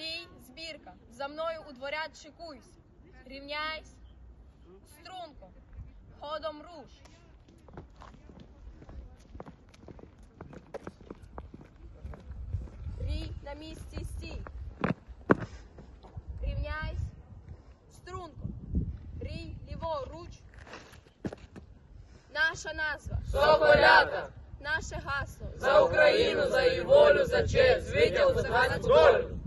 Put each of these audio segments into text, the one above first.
Рій, збірка. За мною у дворяд шикуйсь. Рівняйсь. Струнко. Ходом руш. Рій на місці стій. Рівняйсь. Струнко. Рій ліворуч. Наша назва. Соколята! Наше гасло. За Україну, за її волю, за честь, звитяг за долю!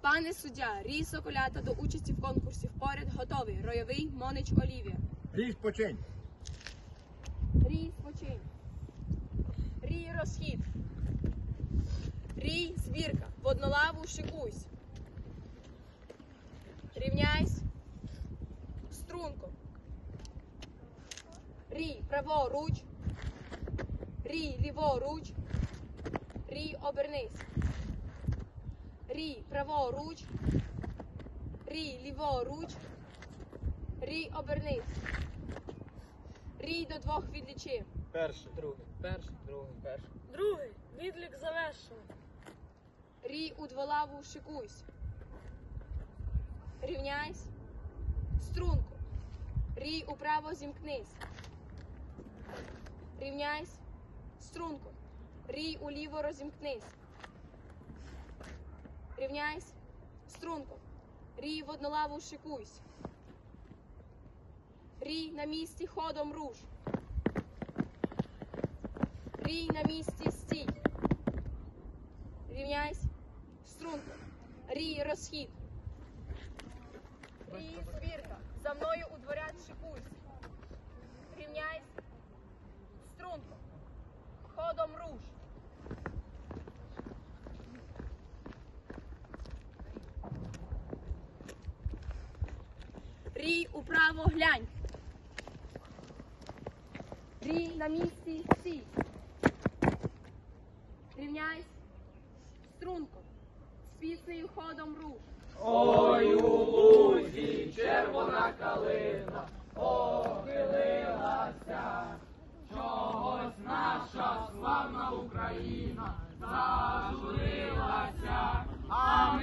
Пане суддя, рій соколята до участі в конкурсі впоряд готовий. Ройовий Монич Олівія. Ріж почень. Рій спочинь. Рій розхід. Рій збірка. В однолаву шикуйсь. Рівняйсь. Струнко. Рій праворуч. Рій ліворуч. Рій обернись. Рій праворуч. Рій ліворуч. Рій обернись. Рій до двох відлічи. Перший. Другий, перший, другий, перший. Другий. Відлік завершено. Рій у дволаву шикуйсь. Рівняйсь. Струнку. Рій управо зімкнись. Рівняйсь. Струнку. Рій уліво розімкнись. Рівняйсь. Струнку. Рій в однолаву шикуйсь. Рій на місці ходом руш. Рій на місці стій. Рівняйсь. Струнко. Рій розхід. Рій звірка. За мною у дворяд шикуйсь. Рівняйсь. Струнко. Ходом руш. Рій управо глянь. Рій на місці стій. Рівняйсь. Струнко. З піснею ходом руш. Ой, у лузі червона калина похилилася, чогось наша славна Україна зажурилася, а